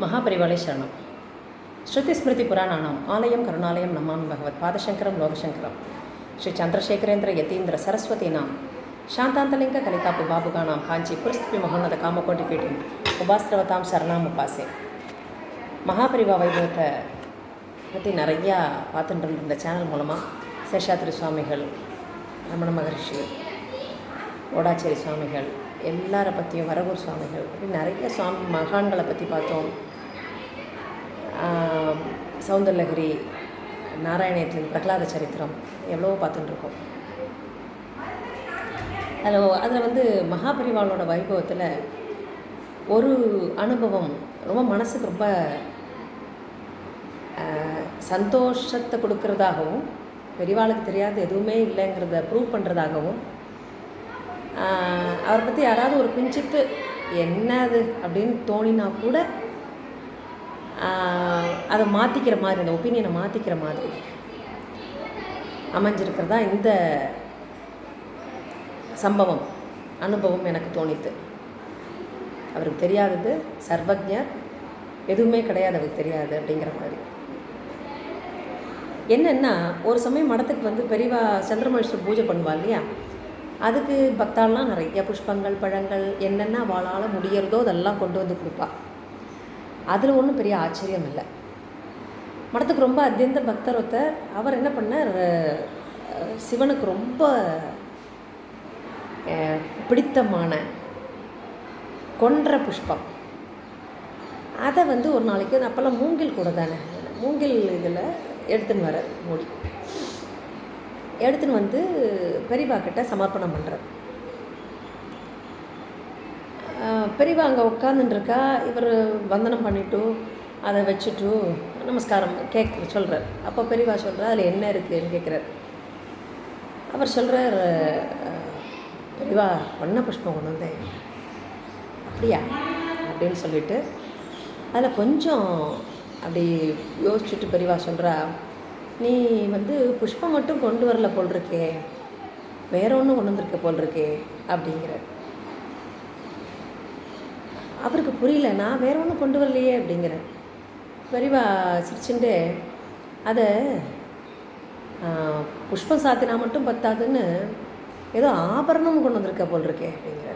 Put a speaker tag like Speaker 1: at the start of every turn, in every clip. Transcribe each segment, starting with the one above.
Speaker 1: మహాపరివాళే శరణం శృతిస్మృతి పురాణానాం ఆలయం కరుణాలయం నమామి భగవత్ పాదశంకరం లోకశంకరం శ్రీ చంద్రశేఖరేంద్ర యతీంద్ర సరస్వతీనాం శాంతాంతలింగ కలితాపు బాబుగానాం కాంచి పురస్థితి మహోన్నత காமகோட்டி பீட்டின் உபாஸ்ரவதாம் சரணாம் உபாசே மகாபரிவா வைபவத்தை பற்றி நிறையா பார்த்துட்டு இருந்த இந்த சேனல் மூலமாக சேஷாத்திரி சுவாமிகள் ரமண மகரிஷி ஓடாச்சேரி சுவாமிகள் எல்லாரை பற்றியும் வரகூர் சுவாமிகள் இப்படி நிறைய சுவாமி மகான்களை பற்றி பார்த்தோம் ஆம், நாராயணத்தின் பிரகலாத சரித்திரம் எவ்வளவோ பார்த்துட்டுருக்கோம். ஹலோ அதில் அதில் வந்து மகாபரிவாளோட வைபவத்தில் ஒரு அனுபவம் ரொம்ப மனசுக்கு ரொம்ப சந்தோஷத்தை கொடுக்கறதாகவும் பெரிவாளுக்கு தெரியாது எதுவுமே இல்லைங்கிறத ப்ரூவ் பண்ணுறதாகவும் அவரை பற்றி யாராவது ஒரு கிஞ்சித்து என்ன அது அப்படின்னு தோணினா கூட அதை மாற்றிக்கிற மாதிரி அந்த ஒப்பீனியனை மாற்றிக்கிற மாதிரி அமைஞ்சிருக்கிறதா இந்த சம்பவம் அனுபவம் எனக்கு தோணித்து. அவருக்கு தெரியாதது சர்வஜர் எதுவுமே கிடையாது அவருக்கு தெரியாது அப்படிங்கிற மாதிரி. என்னென்னா ஒரு சமயம் மடத்துக்கு வந்து பெரியவா சந்திரமகேஸ்வரர் பூஜை பண்ணுவா இல்லையா? அதுக்கு பக்தாள்லாம் நிறைய புஷ்பங்கள் பழங்கள் என்னென்ன அவளால் முடியறதோ அதெல்லாம் கொண்டு வந்து கொடுப்பா. அதில் ஒன்றும் பெரிய ஆச்சரியம் இல்லை. மடத்துக்கு ரொம்ப அத்தியந்த பக்தர் ஒருத்தர் அவர் என்ன பண்ணார்? சிவனுக்கு ரொம்ப பிடித்தமான கொன்ற புஷ்பம். அதை வந்து ஒரு நாளைக்கு அப்போல்லாம் மூங்கில் கூட தானே மூங்கில் இதில் எடுத்துன்னு வர மூடி. எடுத்துன்னு வந்து பெரியவா கிட்ட சமர்ப்பணம் பண்ணுறார் பெரியவா அங்கே உட்காந்துட்டுருக்கா இவர் வந்தனம் பண்ணிவிட்டு அதை வச்சுட்டு நமஸ்காரம் கேட்க சொல்கிறார் அப்போ பெரியவா சொல்கிறா அதில் என்ன இருக்குதுன்னு கேட்குறார். அவர் சொல்கிறார் பெரியவா வண்ண புஷ்பம் கொண்டு வந்தேன். அப்படியா? அப்படின்னு சொல்லிட்டு அதில் கொஞ்சம் அப்படி யோசிச்சுட்டு பெரியவா சொல்கிறா நீ வந்து புஷ்பம் மட்டும் கொண்டு வரல போல் இருக்கே. வேற ஒன்றும் கொண்டு வந்திருக்க போல் இருக்கே. அப்படிங்கிற அவருக்கு புரியல நான் வேற ஒன்றும் கொண்டு வரலையே அப்படிங்கிற பெரியவா சிரிச்சுட்டு அதை புஷ்பம் சாத்தினா மட்டும் பத்தாதுன்னு ஏதோ ஆபரணம் கொண்டு வந்திருக்க போல் இருக்கே அப்படிங்கிற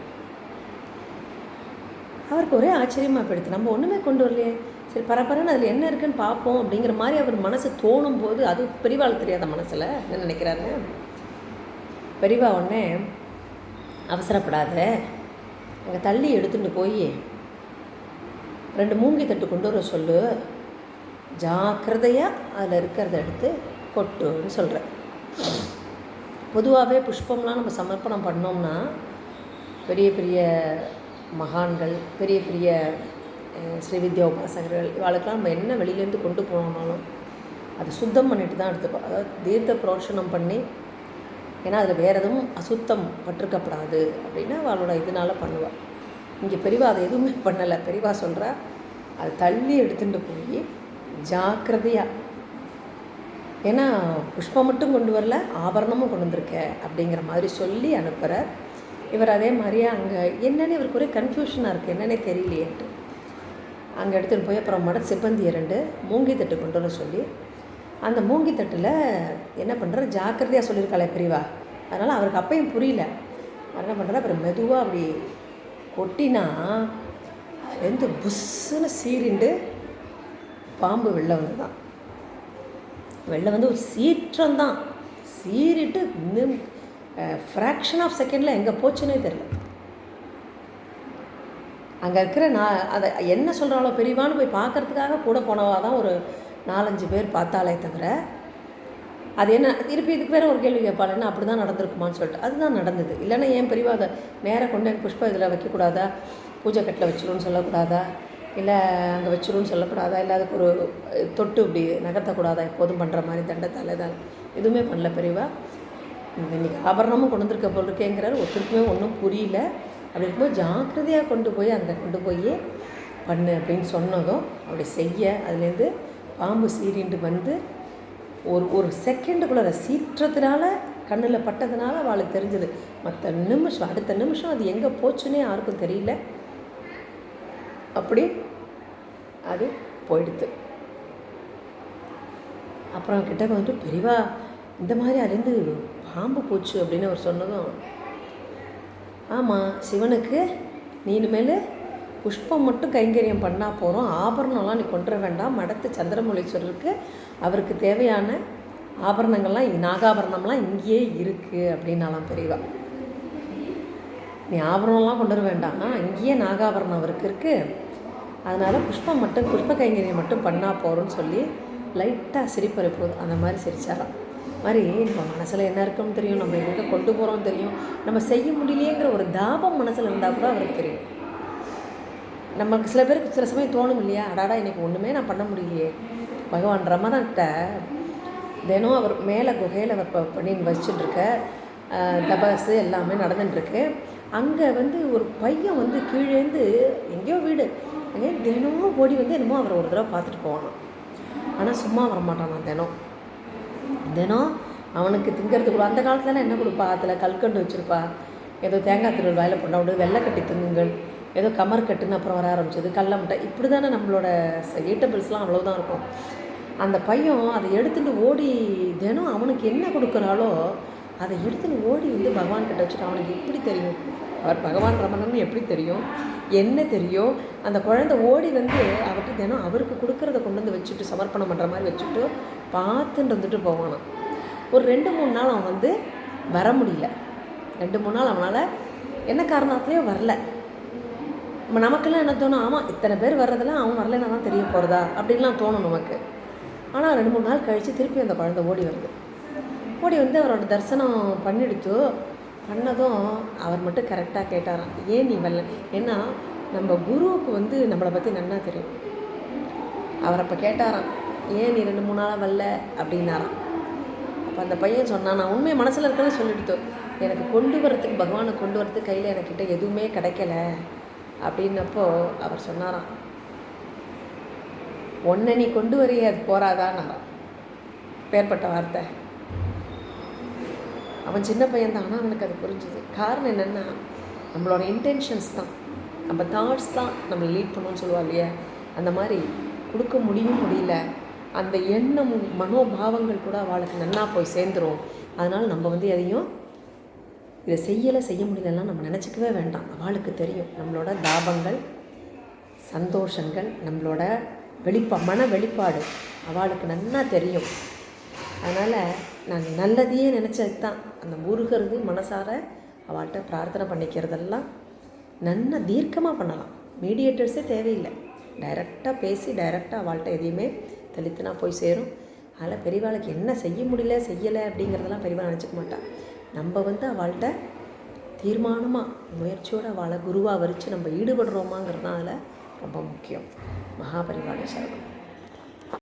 Speaker 1: அவருக்கு ஒரே ஆச்சரியமாக போயிடுது நம்ம ஒன்றுமே கொண்டு வரலையே. சரி பரபரன்னு அதில் என்ன இருக்குன்னு பார்ப்போம் அப்படிங்கிற மாதிரி அவர் மனசு தோணும் போது அது பெரியவாள் தெரியாத மனசில் என்ன நினைக்கிறாரு பெரிவா உடனே அவசரப்படாத. அங்கே தள்ளி எடுத்துகிட்டு போய் ரெண்டு மூங்கி தட்டு கொண்டு வர சொல்லு. ஜாக்கிரதையாக அதில் இருக்கிறத எடுத்து கொட்டுன்னு சொல்கிறேன் பொதுவாகவே புஷ்பம்லாம் நம்ம சமர்ப்பணம் பண்ணோம்னா பெரிய பெரிய மகான்கள் பெரிய பெரிய ஸ்ரீ ஸ்ரீவித்யா உபாசகர்கள் இவாளுக்கெல்லாம் நம்ம என்ன வெளியிலேருந்து கொண்டு போனோம்னாலும் அது சுத்தம் பண்ணிட்டு தான் எடுத்துப்போம். அதாவது தீர்த்த புரோஷனம் பண்ணி ஏன்னா அதில் வேறு எதுவும் அசுத்தம் பட்டிருக்கப்படாது அப்படின்னு அவளோட இதனால் பண்ணுவாள் இங்கே பெரியவா அதை எதுவுமே பண்ணலை. பெரியவா சொல்கிறா அது தள்ளி எடுத்துட்டு போய் ஜாக்கிரதையாக ஏன்னா புஷ்பம் மட்டும் கொண்டு வரல ஆபரணமும் கொண்டு வந்திருக்க அப்படிங்கிற மாதிரி சொல்லி அனுப்புகிறார் இவர் அதே மாதிரியே அங்கே என்னென்னு இவருக்கு ஒரே கன்ஃபியூஷனாக இருக்குது என்னன்னே தெரியலையேன்ட்டு. அங்கே எடுத்துகிட்டு போய் அப்புறம் மட சிப்பந்தி இரண்டு மூங்கி தட்டு கொண்டு வர சொல்லி அந்த மூங்கி தட்டில் என்ன பண்ணுறாரு ஜாக்கிரதையாக சொல்லியிருக்காளே பிரிவா. அதனால் அவருக்கு அப்பையும் புரியல. அவர் என்ன பண்ணுறா அப்புறம் மெதுவாக அப்படி கொட்டினா எந்த புஷ்ஷுன்னு சீரிண்டு பாம்பு வெளில வந்து தான் வெளில வந்து ஒரு சீற்றம் தான் சீரிட்டு இன்னும் ஃப்ராக்ஷன் ஆஃப் செகண்டில் எங்கே போச்சுன்னே தெரில அங்கே இருக்கிற நான் அதை என்ன சொல்கிறாளோ பெரியவான்னு போய் பார்க்கறதுக்காக கூட போனவா தான் ஒரு நாலஞ்சு பேர் பார்த்தாலே தவிர அது என்ன திருப்பி இதுக்கு வேறு ஒரு கேள்வி கேட்பாள் என்ன அப்படி தான் நடந்திருக்குமான்னு சொல்லிட்டு. அதுதான் நடந்தது. இல்லைன்னா ஏன் பெரியவா அதை நேராக கொண்டு எனக்கு புஷ்பம் இதில் வைக்கக்கூடாதா? பூஜை கட்டில் வச்சிருன்னு சொல்லக்கூடாதா? இல்லை அங்கே வச்சிருன்னு சொல்லக்கூடாதா? இல்லை அதுக்கு ஒரு தொட்டு இப்படி நகர்த்தக்கூடாதா? எப்போதும் பண்ணுற மாதிரி தண்டத்தால் தான் எதுவுமே பண்ணல பெரியவா இன்றைக்கி ஆபரணமும் கொண்டு வந்திருக்க போல் இருக்கேங்கிறாரு. ஒருத்தருக்குமே ஒன்றும் புரியல. அப்படி இருக்கும்போது ஜாக்கிரதையாக கொண்டு போய் அங்கே கொண்டு போய் பண்ணு அப்படின்னு சொன்னதும் அப்படி செய்ய அதுலேருந்து பாம்பு சீரிண்டு வந்து ஒரு ஒரு செகண்டுக்குள்ள சீற்றத்தினால கண்ணில் பட்டதுனால அவளுக்கு தெரிஞ்சது. மற்ற நிமிஷம் அடுத்த நிமிஷம் அது எங்கே போச்சுன்னே யாருக்கும் தெரியல. அப்படி அது போயிடுது அப்புறம் கிட்ட வந்து பெரியவா இந்த மாதிரி அறிந்து பாம்பு போச்சு அப்படின்னு அவர் சொன்னதும் ஆமாம் சிவனுக்கு நீனு இனிமேல் புஷ்பம் மட்டும் கைங்கரியம் பண்ணால் போகிறோம் ஆபரணம்லாம் நீ கொண்டு வர வேண்டாம். மடத்து சந்திரமௌலீஸ்வரருக்கு அவருக்கு தேவையான ஆபரணங்கள்லாம் நாகாபரணம்லாம் இங்கேயே இருக்குது அப்படின்னாலாம் பெரியவா. நீ ஆபரணம்லாம் கொண்டு வர வேண்டாம் இங்கேயே நாகாபரணம் அவருக்கு இருக்குது அதனால் புஷ்பம் மட்டும் புஷ்ப கைங்கரியம் மட்டும் பண்ணால் போகிறோன்னு சொல்லி லைட்டாக சிரிப்பறை போகுது அந்த மாதிரி சிரிச்சாராம். மாதிரி நம்ம மனசில் என்ன இருக்குன்னு தெரியும். நம்ம எங்கே கொண்டு போகிறோம் தெரியும். நம்ம செய்ய முடியலையேங்கிற ஒரு தாபம் மனசில் இருந்தால் கூட அவருக்கு தெரியும். நமக்கு சில பேருக்கு சில சமயம் தோணும் இல்லையா? அடாடா இன்றைக்கி ஒன்றுமே நான் பண்ண முடியலையே. பகவான் ரமணன்கிட்ட தினம் அவர் மேலே குகையில் அவர் இப்போ பண்ணி வச்சுட்டுருக்க தபசு எல்லாமே நடந்துட்டுருக்கு. அங்கே வந்து ஒரு பையன் வந்து கீழேந்து எங்கேயோ வீடு அங்கே தினமும் ஓடி வந்து என்னமோ அவரை ஒரு தடவை பார்த்துட்டு போவானாம். ஆனால் சும்மா வரமாட்டானான் தினம். தினம் அவனுக்கு திங்கிறதுக்குள்ள அந்த காலத்துலலாம் என்ன கொடுப்பா? அதில் கல்கண்டு வச்சுருப்பா. ஏதோ தேங்காய் திருவள் வாயில் போட்டா விடு வெள்ளைக்கட்டி திங்குங்கள். ஏதோ கமர் கட்டுன்னு அப்புறம் வர ஆரம்பிச்சது கடல முட்டை. இப்படி தானே நம்மளோட ஈட்டபிள்ஸ்லாம் அவ்வளோதான் இருக்கும். அந்த பையன் அதை எடுத்துட்டு ஓடி தினம் அவனுக்கு என்ன கொடுக்குறாளோ அதை எடுத்துன்னு ஓடி வந்து பகவான் கிட்ட வச்சுட்டு அவனுக்கு எப்படி தெரியும்? அவர் பகவான் ரமணன் எப்படி தெரியும்? என்ன தெரியும்? அந்த குழந்தை ஓடி வந்து அவர்கிட்ட தினம் அவருக்கு கொடுக்குறத கொண்டு வந்து வச்சுட்டு சமர்ப்பணம் பண்ணுற மாதிரி வச்சுட்டு பார்த்துட்டு வந்துட்டு போவான் ஒரு ரெண்டு மூணு நாள் அவன் வந்து வர முடியல. ரெண்டு மூணு நாள் அவனால் என்ன காரணத்துலேயோ வரல. நமக்கெல்லாம் என்ன தோணும்? ஆமாம் இத்தனை பேர் வர்றதெல்லாம் அவன் வரலைன்னா தான் தெரிய போகிறதா அப்படின்லாம் தோணும் நமக்கு. ஆனால் ரெண்டு மூணு நாள் கழித்து திருப்பி அந்த குழந்தை ஓடி வருது. ஓடி வந்து அவரோட தரிசனம் பண்ணிடுத்து பண்ணதும் அவர் மட்டும் கரெக்டாக கேட்டாராம். ஏன் நீ வரல? ஏன்னா நம்ம குருவுக்கு வந்து நம்மளை பற்றி நன்னா தெரியும். அவர் அப்போ கேட்டாராம். ஏன் நீ ரெண்டு மூணு நாளாக வரல? அப்படின்னாராம். அப்போ அந்த பையன் சொன்னான் நான் உண்மையை மனசில் இருக்கிறத சொல்லிடுத்தோம் எனக்கு கொண்டு வரத்துக்கு பகவானை கொண்டு வரத்துக்கு கையில் எனக்கிட்ட எதுவுமே கிடைக்கல. அப்படின்னப்போ அவர் சொன்னாராம் ஒன்றை நீ கொண்டு வரைய அது போறாதான்னாராம் பேர்பட்ட வார்த்தை. அவன் சின்ன பையன் தான் ஆனால் அவனுக்கு அது புரிஞ்சுது. காரணம் என்னென்னா நம்மளோட இன்டென்ஷன்ஸ் தான். நம்ம தாட்ஸ் தான் நம்மளை லீட் பண்ணணும்னு சொல்லுவா இல்லையா? அந்த மாதிரி கொடுக்க முடியும் முடியல அந்த எண்ணம் மனோபாவங்கள் கூட அவளுக்கு நன்னா போய் சேர்ந்துரும். அதனால் நம்ம வந்து எதையும் இதை செய்யலை செய்ய முடியலன்னா நம்ம நினச்சிக்கவே வேண்டாம். அவளுக்கு தெரியும். நம்மளோட தாபங்கள் சந்தோஷங்கள் நம்மளோட வெளிப்பா மன வெளிப்பாடு அவளுக்கு நன்னா தெரியும். அதனால் நான் நல்லதையே நினச்சது தான் அந்த முருகிறது மனசார அவள்கிட்ட பிரார்த்தனை பண்ணிக்கிறதெல்லாம் நல்லா தீர்க்கமாக பண்ணலாம். மீடியேட்டர்ஸே தேவையில்லை. டைரெக்டாக பேசி டைரெக்டாக அவள்கிட்ட எதையுமே தெளித்துனா போய் சேரும். அதில் பெரியவாளுக்கு என்ன செய்ய முடியல செய்யலை அப்படிங்கிறதெல்லாம் பெரியவா நினச்சிக்க மாட்டாள் நம்ம வந்து அவள்கிட்ட தீர்மானமாக முயற்சியோடு அவளை குருவாக வரித்து நம்ம ஈடுபடுறோமாங்கிறதுனால ரொம்ப முக்கியம். மகாபரிவாள சரணம்.